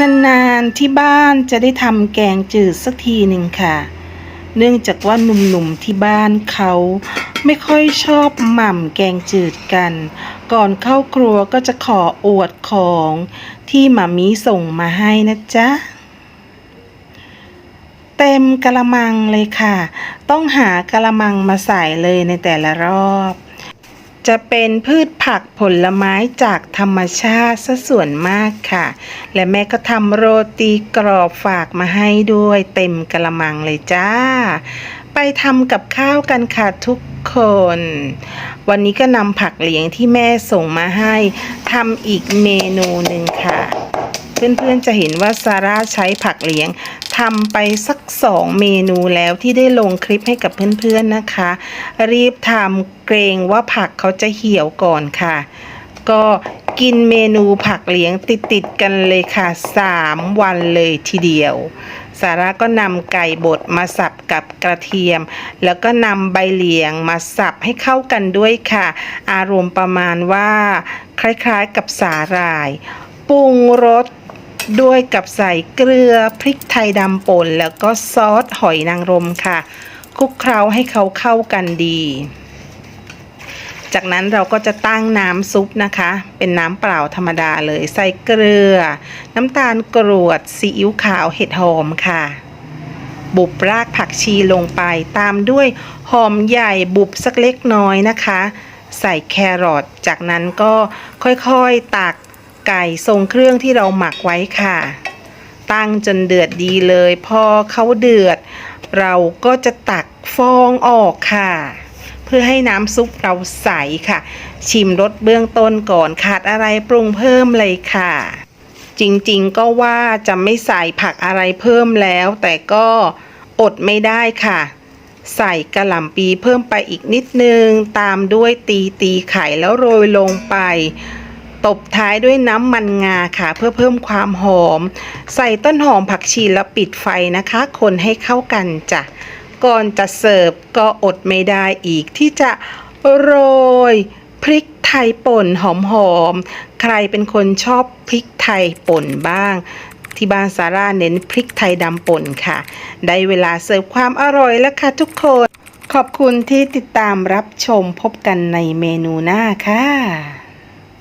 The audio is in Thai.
นานๆที่บ้านจะได้ทำแกงจืดสักทีหนึ่งค่ะ เนื่องจากว่าหนุ่มๆที่บ้านเขาไม่ค่อยชอบหม่ำแกงจืดกัน ก่อนเข้าครัวก็จะขออวดของที่หมามีส่งมาให้นะจ๊ะ เต็มกะละมังเลยค่ะ ต้องหากะละมังมาใส่เลยในแต่ละรอบ จะเป็นพืชผักผลไม้จากธรรมชาติซะส่วนมากค่ะ และแม่ก็ทำโรตีกรอบฝากมาให้ด้วยเต็มกระมังเลยจ้า ไปทำกับข้าวกันค่ะทุกคน วันนี้ก็นำผักเหลียงที่แม่ส่งมาให้ทำอีกเมนูหนึ่งค่ะ เพื่อนๆจะเห็นว่าซาร่าใช้ผักเหลียง ทำไปสักสองเมนูแล้วที่ได้ลงคลิปให้กับเพื่อนๆนะคะ รีบทำเกรงว่าผักเขาจะเหี่ยวก่อนค่ะ ก็กินเมนูผักเหลียงติดๆกันเลยค่ะ 3 วันเลยทีเดียวสาระก็นำไก่บดมาสับกับกระเทียม แล้วก็นำใบเหลียงมาสับให้เข้ากันด้วยค่ะ อารมณ์ประมาณว่า คล้ายๆกับสาหร่าย ปรุงรส ด้วยกับใส่เกลือพริกไทยดำป่นแล้วก็ซอสหอยนางรมค่ะ คลุกเคล้าให้เขาเข้ากันดี จากนั้นเราก็จะตั้งน้ำซุปนะคะ เป็นน้ำเปล่าธรรมดาเลย ใส่เกลือ น้ำตาลกรวดซีอิ๊วขาวเห็ดหอมค่ะบุบรากผักชีลงไปตามด้วยหอมใหญ่บุบสักเล็กน้อยนะคะ ใส่แครอทจากนั้นก็ค่อยๆตัก ไก่ทรงเครื่องที่เราหมักไว้ค่ะ ตั้งจนเดือดดีเลย พอเขาเดือด เราก็จะตักฟองออกค่ะ เพื่อให้น้ำซุปเราใสค่ะ ชิมรสเบื้องต้นก่อนขาดอะไรปรุงเพิ่มเลยค่ะ จริงๆก็ว่าจะไม่ใส่ผักอะไรเพิ่มแล้ว แต่ก็อดไม่ได้ค่ะ ใส่กระหล่ำปีเพิ่มไปอีกนิดนึง ตามด้วยตีตีไข่แล้วโรยลงไป ตบท้ายด้วยน้ำมันงาค่ะ เพื่อเพิ่มความหอม ใส่ต้นหอมผักชีแล้วปิดไฟนะคะ คนให้เข้ากันจ้ะก่อนจะเสิร์ฟก็อดไม่ได้อีกที่จะโรยพริกไทยป่นหอมๆ ใครเป็นคนชอบพริกไทยป่นบ้าง ที่บ้านซาร่าเน้นพริกไทยดำป่นค่ะ ได้เวลาเสิร์ฟความอร่อยแล้วค่ะทุกคน ขอบคุณที่ติดตามรับชมพบกันในเมนูหน้าค่ะ